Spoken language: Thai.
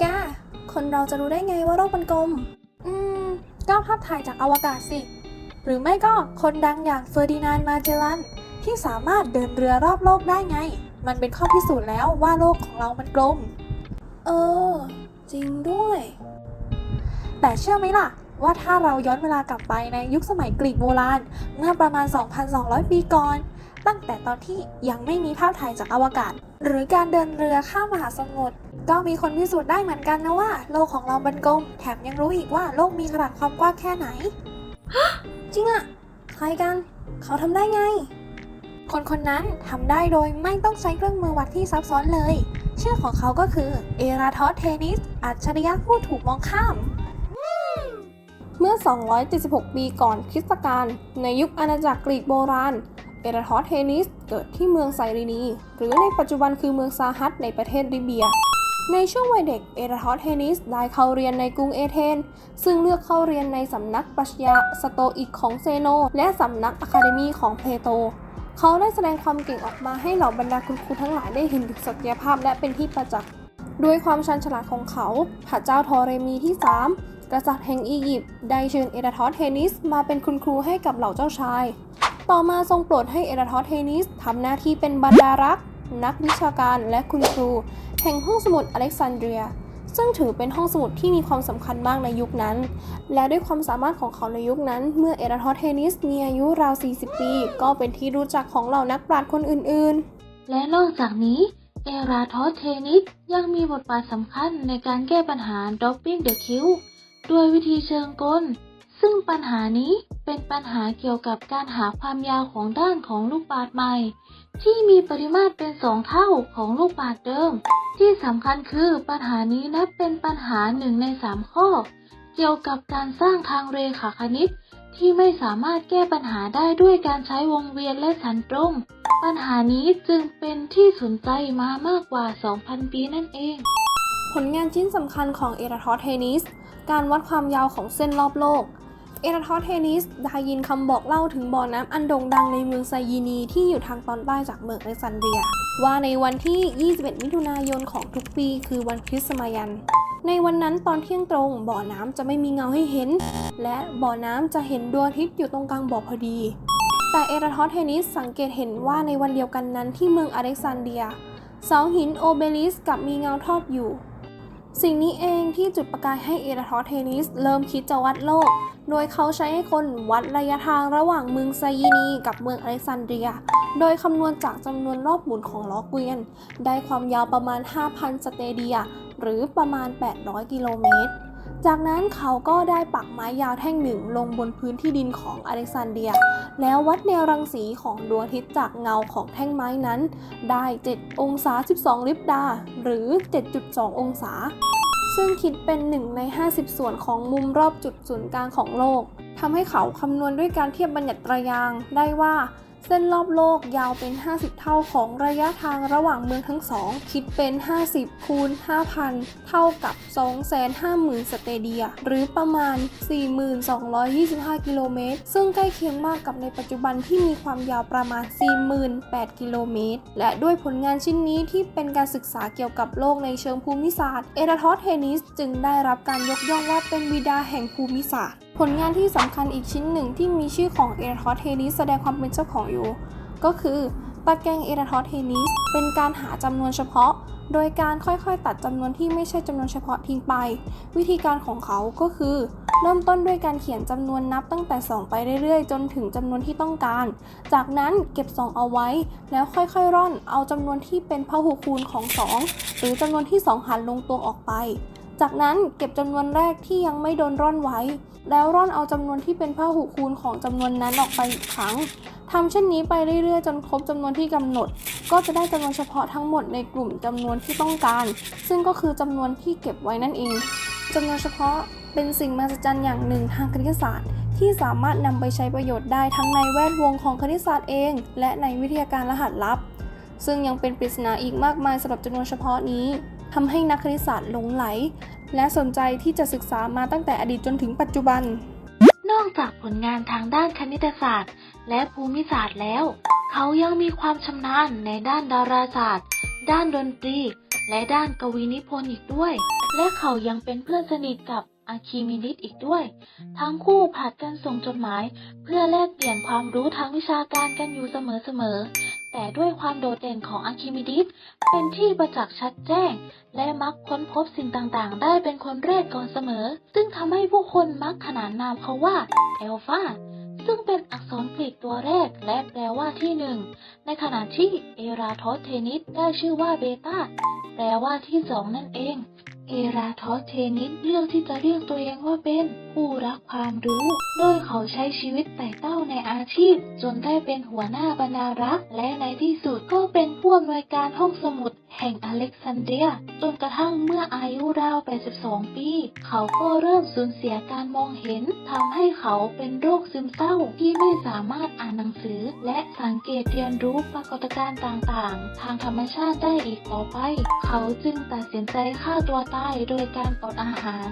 แกคนเราจะรู้ได้ไงว่าโลกมันกลม อืม ก็ภาพถ่ายจากอวกาศสิ หรือไม่ก็คนดังอย่างเฟอร์ดินานด์มาเจลัน ที่สามารถเดินเรือรอบโลกได้ไง มันเป็นข้อพิสูจน์แล้วว่าโลกของเรามันกลม เออ จริงด้วย แต่เชื่อไหมล่ะ ว่าถ้าเราย้อนเวลากลับไปในยุคสมัยกรีกโบราณ เมื่อประมาณ 2,200 ปีก่อน ตั้งแต่ตอนที่ยังไม่มีภาพถ่ายจากอวกาศ หรือการเดินเรือข้ามมหาสมุทรก็มีคนพิสูจน์ได้เหมือนกันนะว่า โลกของเราเป็นกลม แถมยังรู้อีกว่าโลกมีขนาดความกว้างแค่ไหนจริงอะใครกัน เขาทำได้ไง คนคนนั้นทำได้โดยไม่ต้องใช้เครื่องมือวัดที่ซับซ้อนเลย ชื่อของเขาก็คือเอราทอสเทนิส อัจฉริยะผู้ถูกมองข้าม เมื่อ 276 ปีก่อนคริสตกาลในยุคอาณาจักรกรีกโบราณ เอราทอสเทนิส เกิดที่เมืองไซรีนี หรือในปัจจุบันคือเมืองซาฮัตในประเทศลิเบีย ในช่วงวัยเด็กเอราทอสเทนิสได้เข้าเรียนในกรุงเอเธนซึ่งเลือกเข้าเรียนในสำนักปรัชญาสโตอิกของเซโน และสำนักอะคาเดมีของเพโตเขาได้แสดงความเก่งออกมาให้เหล่าบรรดาคุณครูทั้งหลายได้เห็นถึงศักยภาพและเป็นที่ประจักษ์ด้วยความชันฉลาดของเขา พระเจ้าทอเรมีที่ 3 กษัตริย์แห่งอียิปต์ได้เชิญเอราทอสเทนิสมาเป็นคุณครูให้กับเหล่าเจ้าชาย ต่อมาทรงโปรดให้เอราทอสเทนิสทำหน้าที่เป็นบรรดารักษ์นักวิชาการและคุณครู แห่งห้องสมุดอเล็กซานเดรีย ซึ่งถือเป็นห้องสมุดที่มีความสำคัญมากในยุคนั้น และด้วยความสามารถของเขาในยุคนั้น เมื่อเอราทอสเทนิสมีอายุราว 40 ปี ก็เป็นที่รู้จักของเหล่านักปราชญ์คนอื่นๆ และนอกจากนี้เอราทอสเทนิสยังมีบทบาทสำคัญในการแก้ปัญหา Dropping the Q ด้วยวิธีเชิงกล ซึ่งปัญหานี้เป็นปัญหาเกี่ยวกับการหาความยาวของด้านของลูกบาศก์ใหม่ ที่มีปริมาตรเป็นสองเท่าของลูกบาศก์เดิม ที่สำคัญคือปัญหานี้นับเป็นปัญหาหนึ่งในสามข้อ เกี่ยวกับการสร้างทางเรขาคณิต ที่ไม่สามารถแก้ปัญหาได้ด้วยการใช้วงเวียนและสันตรง ปัญหานี้จึงเป็นที่สนใจมามากกว่า 2,000 ปีนั่นเอง ผลงานชิ้นสำคัญของเอราทอสเทนิสการวัดความยาวของเส้นรอบโลก เอราทอสเทนิสได้ยินคำบอกเล่าถึงบ่อน้ำอันโด่งดังในเมืองไซยีนีที่อยู่ทางตอนใต้จากเมืองอเล็กซานเดีย ว่าในวันที่ 21 มิถุนายนของทุกปีคือวันคริสต์มายัน ในวันนั้นตอนเที่ยงตรงบ่อน้ำจะไม่มีเงาให้เห็น และบ่อน้ำจะเห็นดวงอาทิตย์อยู่ตรงกลางบ่อพอดี แต่เอราทอสเทนิสสังเกตเห็นว่าในวันเดียวกันนั้นที่เมืองอเล็กซานเดียเสาหินโอเบลิสกับมีเงาทอดอยู่ สิ่งนี้เองที่จุดประกายให้เอราทอสเทนิส เริ่มคิดจะวัดโลก โดยเขาใช้ให้คนวัดระยะทางระหว่างเมืองไซยินีกับเมืองอเล็กซานเดรีย โดยคำนวณจากจำนวนรอบหมุนของล้อเกวียน ได้ความยาวประมาณ 5,000 สเตเดีย หรือประมาณ 800 กิโลเมตร จากนั้นเขาก็ได้ปักไม้ยาวแท่งหนึ่งลงบนพื้นที่ดินของอเล็กซานเดีย แล้ววัดแนวรังสีของดวงอาทิตย์จากเงาของแท่งไม้นั้น ได้ 7 องศา 12 ลิปดา หรือ 7.2 องศา ซึ่งคิดเป็น1ใน 50 ส่วนของมุมรอบจุดศูนย์กลางของโลกทำให้เขาคำนวณด้วยการเทียบบัญญัติตรายางได้ว่า เส้นรอบโลกยาวเป็น 50 เท่าของระยะทางระหว่างเมืองทั้งสอง คิดเป็น 50 คูณ 5,000 เท่ากับ 250,000 สเตเดีย หรือประมาณ 4,225 กิโลเมตร ซึ่งใกล้เคียงมากกับในปัจจุบันที่มีความยาวประมาณ 48,000 กิโลเมตร และด้วยผลงานชิ้นนี้ที่เป็นการศึกษาเกี่ยวกับโลกในเชิงภูมิศาสตร์ เอราทอสเทนิสจึงได้รับการยกย่องว่าเป็นบิดาแห่งภูมิศาสตร์ ผลงานที่สำคัญอีกชิ้นหนึ่งที่มีชื่อของเอราทอสเทนิสแสดงความเป็นเจ้าของอยู่ ก็คือตะแกรงเอราทอสเทนิสเป็นการหาจำนวนเฉพาะ โดยการค่อยๆ ตัดจำนวนที่ไม่ใช่จำนวนเฉพาะทิ้งไป วิธีการของเขาก็คือ เริ่มต้นด้วยการเขียนจำนวนนับตั้งแต่ 2 ไปเรื่อยๆ จนถึงจำนวนที่ต้องการ จากนั้นเก็บ 2 เอาไว้ แล้วค่อยๆ ร่อนเอาจำนวนที่เป็นพหุคูณของ 2 หรือจำนวนที่ 2หันลงตัวออกไป จากนั้นเก็บจำนวนแรกที่ยังไม่โดนร่อนไว้ แล้วร่อนเอาจำนวนที่เป็นพหุคูณของจำนวนนั้นออกไปอีกครั้งทำเช่นนี้ไปเรื่อยๆ จนครบจำนวนที่กำหนด ก็จะได้จำนวนเฉพาะทั้งหมดในกลุ่มจำนวนที่ต้องการ ซึ่งก็คือจำนวนที่เก็บไว้นั่นเองจำนวนเฉพาะเป็นสิ่งมหัศจรรย์อย่างหนึ่งทางคณิตศาสตร์ ที่สามารถนำไปใช้ประโยชน์ได้ทั้งในแวดวงของคณิตศาสตร์เอง และในวิทยาการรหัสลับ ซึ่งยังเป็นปริศนาอีกมากมายสำหรับจำนวนเฉพาะนี้ ทำให้นักคณิตศาสตร์หลงไหล และสนใจที่จะศึกษามาตั้งแต่อดีตจนถึงปัจจุบัน นอกจากผลงานทางด้านคณิตศาสตร์ และภูมิศาสตร์แล้ว เขายังมีความชำนาญในด้านดาราศาสตร์ ด้านดนตรี และด้านกวีนิพนธ์อีกด้วย และเขายังเป็นเพื่อนสนิทกับอาคิมิดิสอีกด้วย ทั้งคู่ผัดกันส่งจดหมาย เพื่อแลกเปลี่ยนความรู้ทางวิชาการกันอยู่เสมอๆ แต่ด้วยความโดดเด่นของอาคิมิดิสเป็นที่ประจักษ์ชัดแจ้ง และมักค้นพบสิ่งต่างๆ ได้เป็นคนแรกก่อนเสมอ ซึ่งทำให้ผู้คนมักขนานนามเขาว่าเอลฟาซึ่งเป็นอักษรกรีกตัวแรกและแปลว่าที่หนึ่ง ในขณะที่เอราทอสเทนิสได้ชื่อว่าเบตาแปลว่าที่สองนั่นเอง เอราทอสเทนิสเลือกที่จะเรียกตัวเองว่าเป็นผู้รักความรู้ โดยเขาใช้ชีวิตไต่เต้าในอาชีพ จนได้เป็นหัวหน้าบรรณารักษ์ และในที่สุดก็เป็นผู้อำนวยการห้องสมุด แห่งอเล็กซานเดรีย จนกระทั่งเมื่ออายุราว 82 ปี เขาก็เริ่มสูญเสียการมองเห็นทำให้เขาเป็นโรคซึมเศร้าที่ไม่สามารถอ่านหนังสือ และสังเกตเรียนรู้ปรากฏการณ์ต่างๆ ทางธรรมชาติได้อีกต่อไป เขาจึงตัดสินใจฆ่าตัวตายโดยการอดอาหาร